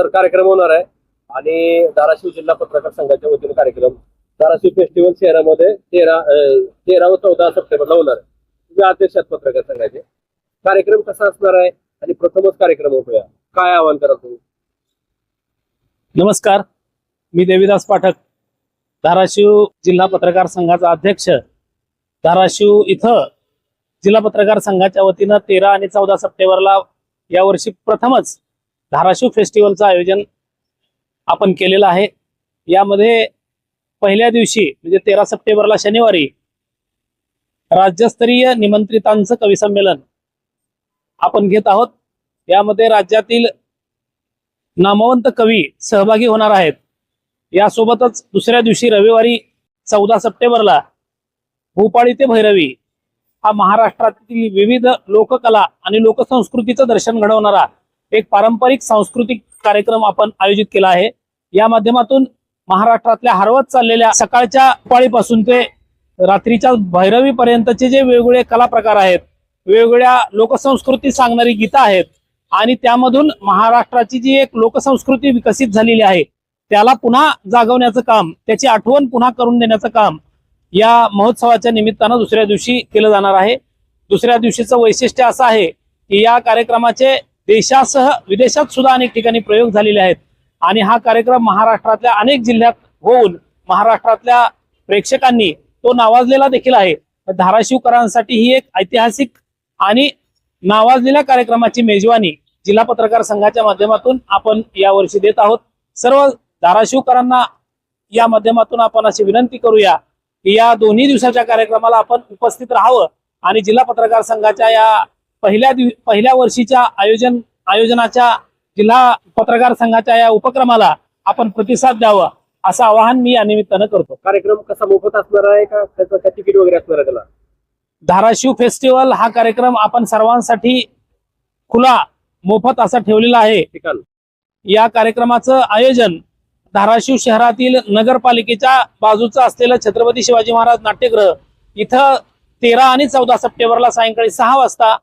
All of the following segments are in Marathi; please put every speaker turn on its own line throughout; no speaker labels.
तर कार्यक्रम होणार आहे. आणि धाराशिव जिल्हा पत्रकार संघाच्या वतीने कार्यक्रम. धाराशिव फेस्टिवल शहरामध्ये तेरा तेरा व चौदा सप्टेंबरला होणार आहे. तुम्ही अध्यक्ष पत्रकार संघाचे. कार्यक्रम कसा असणार आहे? आणि प्रथमच कार्यक्रम होतोया काय आवाहन करा तुम्ही?
नमस्कार. मी देवीदास पाठक. धाराशिव जिल्हा पत्रकार संघाचा अध्यक्ष. धाराशिव इथं जिल्हा पत्रकार संघाच्या वतीनं तेरा आणि चौदा सप्टेंबरला यावर्षी प्रथमच धाराशिव फेस्टिवलचं आयोजन आपण केलेलं आहे. यामध्ये पहिल्या दिवशी म्हणजे तेरा सप्टेंबरला शनिवारी राज्यस्तरीय निमंत्रितांचं कविसंमेलन आपण घेत आहोत. यामध्ये राज्यातील नामवंत कवी सहभागी होणार आहेत. यासोबतच दुसऱ्या दिवशी रविवारी चौदा सप्टेंबरला भूपाळी ते भैरवी हा महाराष्ट्रातील विविध लोककला आणि लोकसंस्कृतीचं दर्शन घडवणारा एक पारंपरिक सांस्कृतिक कार्यक्रम आपण आयोजित केला आहे. या माध्यमातून महाराष्ट्रातल्या हरवत चाललेल्या सकाळच्या पाळीपासून ते रात्रीच्या भैरवी पर्यंतचे जे वेगवेगळे कला प्रकार आहेत वेगवेगळ्या लोकसंस्कृती सांगणारी गीतं आहेत आणि त्यामधून महाराष्ट्राची जी एक लोकसंस्कृती विकसित झालेली आहे त्याला पुन्हा जागवण्याचं काम त्याची आठवण पुन्हा करून देण्याचं काम या महोत्सवाच्या निमित्तानं दुसऱ्या दिवशी केलं जाणार आहे. दुसऱ्या दिवशीचं वैशिष्ट्य असं आहे की या कार्यक्रमाचे देशासह विदेशात सुद्धा अनेक ठिकाणी प्रयोग झालेले आहेत. आणि हा कार्यक्रम महाराष्ट्रातल्या अनेक जिल्ह्यात होऊन महाराष्ट्रातल्या प्रेक्षकांनी तो नावाजलेला देखील आहे. धाराशिवकरांसाठी ही एक ऐतिहासिक आणि नावाजलेल्या कार्यक्रमाची मेजवानी जिल्हा पत्रकार संघाच्या माध्यमातून आपण यावर्षी देत आहोत. सर्व धाराशिवकरांना या माध्यमातून आपण अशी विनंती करूया की या दोन्ही दिवसाच्या कार्यक्रमाला आपण उपस्थित राहावं आणि जिल्हा पत्रकार संघाच्या या पहिल्या दिव पहिल्या वर्षीच्या आयोजन आयोजनाच्या जिल्हा पत्रकार संघाच्या या उपक्रमाला आपण प्रतिसाद द्यावा असं आवाहन मी या निमित्तानं करतो.
कार्यक्रम कसा मोफत असणार आहे का? त्याचं तिकीट वगैरे असणार आहे त्याला?
धाराशिव फेस्टिवल हा कार्यक्रम आपण सर्वांसाठी खुला मोफत असा ठेवलेला आहे. या कार्यक्रमाचं आयोजन धाराशिव शहरातील नगरपालिकेच्या बाजूचं असलेलं छत्रपती शिवाजी महाराज नाट्यगृह इथं तेरा आणि चौदा सप्टेंबरला सायंकाळी सहा वाजता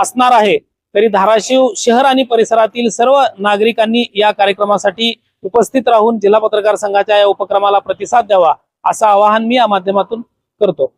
असणार आहे. तरी धाराशिव शहर आणि परिसरातील सर्व नागरिकांनी या कार्यक्रमासाठी उपस्थित राहून जिल्हा पत्रकार संघाच्या या उपक्रमाला प्रतिसाद द्यावा असं आवाहन मी या माध्यमातून करतो.